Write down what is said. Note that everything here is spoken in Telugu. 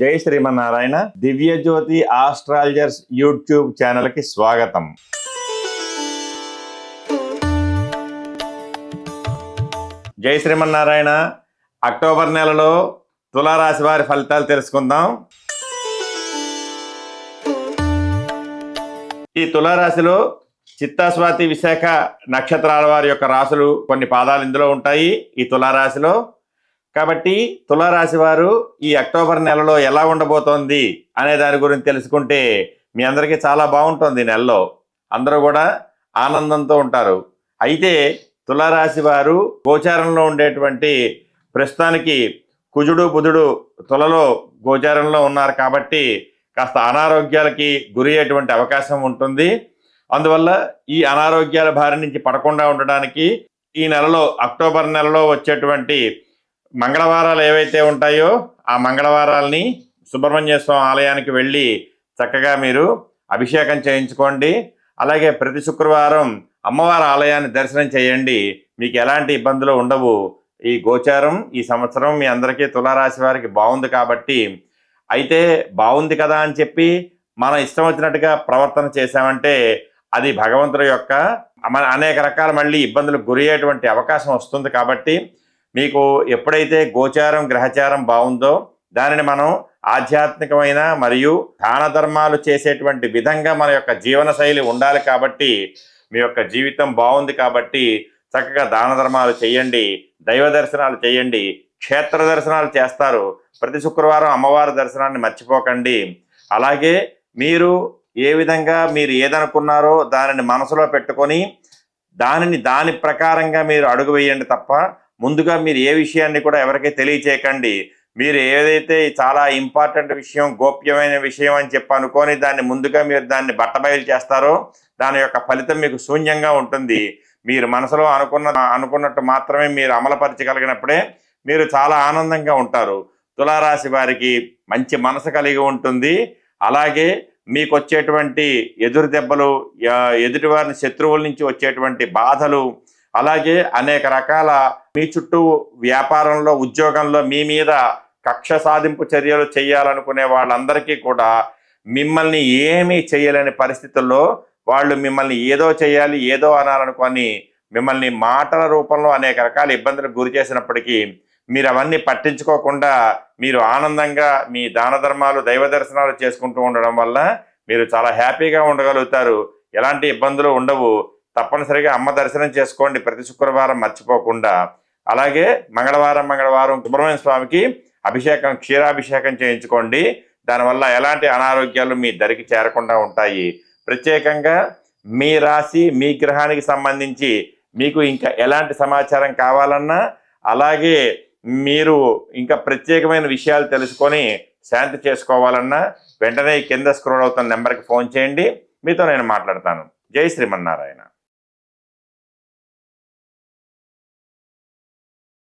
జై శ్రీమన్నారాయణ దివ్య జ్యోతి ఆస్ట్రాలజర్స్ యూట్యూబ్ ఛానల్కి స్వాగతం. జై శ్రీమన్నారాయణ అక్టోబర్ నెలలో తులారాశి వారి ఫలితాలు తెలుసుకుందాం. ఈ తులారాశిలో చిత్తాస్వాతి విశాఖ నక్షత్రాల వారి యొక్క రాశులు కొన్ని పాదాలు ఇందులో ఉంటాయి. ఈ తులారాశిలో కాబట్టి తులారాశి వారు ఈ అక్టోబర్ నెలలో ఎలా ఉండబోతోంది అనే దాని గురించి తెలుసుకుంటే మీ అందరికీ చాలా బాగుంటుంది ఈ నెలలో. అందరూ కూడా ఆనందంతో ఉంటారు. అయితే తులారాశి వారు గోచారంలో ఉండేటువంటి ప్రస్తుతానికి కుజుడు బుధుడు తులలో గోచారంలో ఉన్నారు కాబట్టి కాస్త అనారోగ్యాలకి గురి అయ్యేటువంటి అవకాశం ఉంటుంది. అందువల్ల ఈ అనారోగ్యాల బారి నుంచి పడకుండా ఉండడానికి ఈ నెలలో అక్టోబర్ నెలలో వచ్చేటువంటి మంగళవారాలు ఏవైతే ఉంటాయో ఆ మంగళవారాలని సుబ్రహ్మణ్య స్వామి ఆలయానికి వెళ్ళి చక్కగా మీరు అభిషేకం చేయించుకోండి. అలాగే ప్రతి శుక్రవారం అమ్మవారి ఆలయాన్ని దర్శనం చేయండి. మీకు ఎలాంటి ఇబ్బందులు ఉండవు. ఈ గోచారం ఈ సంవత్సరం మీ అందరికీ తులారాశి వారికి బాగుంది కాబట్టి అయితే బాగుంది కదా అని చెప్పి మనం ఇష్టం వచ్చినట్టుగా ప్రవర్తన చేశామంటే అది భగవంతుడి యొక్క మన అనేక రకాల మళ్ళీ ఇబ్బందులకు గురి అయ్యేటువంటి అవకాశం వస్తుంది కాబట్టి మీకు ఎప్పుడైతే గోచారం గ్రహచారం బాగుందో దానిని మనం ఆధ్యాత్మికమైన మరియు దాన ధర్మాలు చేసేటువంటి విధంగా మన యొక్క జీవన శైలి ఉండాలి కాబట్టి మీ యొక్క జీవితం బాగుంది కాబట్టి చక్కగా దాన ధర్మాలు చేయండి దైవ దర్శనాలు చేయండి క్షేత్ర దర్శనాలు చేస్తారు. ప్రతి శుక్రవారం అమ్మవారి దర్శనాన్ని మర్చిపోకండి. అలాగే మీరు ఏ విధంగా మీరు ఏదనుకున్నారో దానిని మనసులో పెట్టుకొని దానిని దాని ప్రకారంగా మీరు అడుగు వేయండి తప్ప ముందుగా మీరు ఏ విషయాన్ని కూడా ఎవరికీ తెలియచేయకండి. మీరు ఏదైతే చాలా ఇంపార్టెంట్ విషయం గోప్యమైన విషయం అని చెప్పి అనుకొని దాన్ని ముందుగా మీరు దాన్ని బట్టబయలు చేస్తారో దాని యొక్క ఫలితం మీకు శూన్యంగా ఉంటుంది. మీరు మనసులో అనుకున్న అనుకున్నట్టు మాత్రమే మీరు అమలుపరచగలిగినప్పుడే మీరు చాలా ఆనందంగా ఉంటారు. తులారాశి వారికి మంచి మనసు కలిగి ఉంటుంది. అలాగే మీకు వచ్చేటువంటి ఎదురు దెబ్బలు ఎదుటివారిని శత్రువుల నుంచి వచ్చేటువంటి బాధలు అలాగే అనేక రకాల మీ చుట్టూ వ్యాపారంలో ఉద్యోగంలో మీ మీద కక్ష సాధింపు చర్యలు చేయాలనుకునే వాళ్ళందరికీ కూడా మిమ్మల్ని ఏమీ చేయలేని పరిస్థితుల్లో వాళ్ళు మిమ్మల్ని ఏదో చేయాలి ఏదో అనాలనుకొని మిమ్మల్ని మాటల రూపంలో అనేక రకాల ఇబ్బందులకు గురి చేసినప్పటికీ మీరు అవన్నీ పట్టించుకోకుండా మీరు ఆనందంగా మీ దాన ధర్మాలు దైవ దర్శనాలు చేసుకుంటూ ఉండడం వల్ల మీరు చాలా హ్యాపీగా ఉండగలుగుతారు. ఎలాంటి ఇబ్బందులు ఉండవు. తప్పనిసరిగా అమ్మ దర్శనం చేసుకోండి ప్రతి శుక్రవారం మర్చిపోకుండా. అలాగే మంగళవారం మంగళవారం సుబ్రహ్మణ్య స్వామికి అభిషేకం క్షీరాభిషేకం చేయించుకోండి. దానివల్ల ఎలాంటి అనారోగ్యాలు మీ దరికి చేరకుండా ఉంటాయి. ప్రత్యేకంగా మీ రాశి మీ గ్రహానికి సంబంధించి మీకు ఇంకా ఎలాంటి సమాచారం కావాలన్నా అలాగే మీరు ఇంకా ప్రత్యేకమైన విషయాలు తెలుసుకొని శాంతి చేసుకోవాలన్నా వెంటనే కింద స్క్రోల్ అవుతున్న నెంబర్కి ఫోన్ చేయండి. మీతో నేను మాట్లాడతాను. జై శ్రీమన్నారాయణ.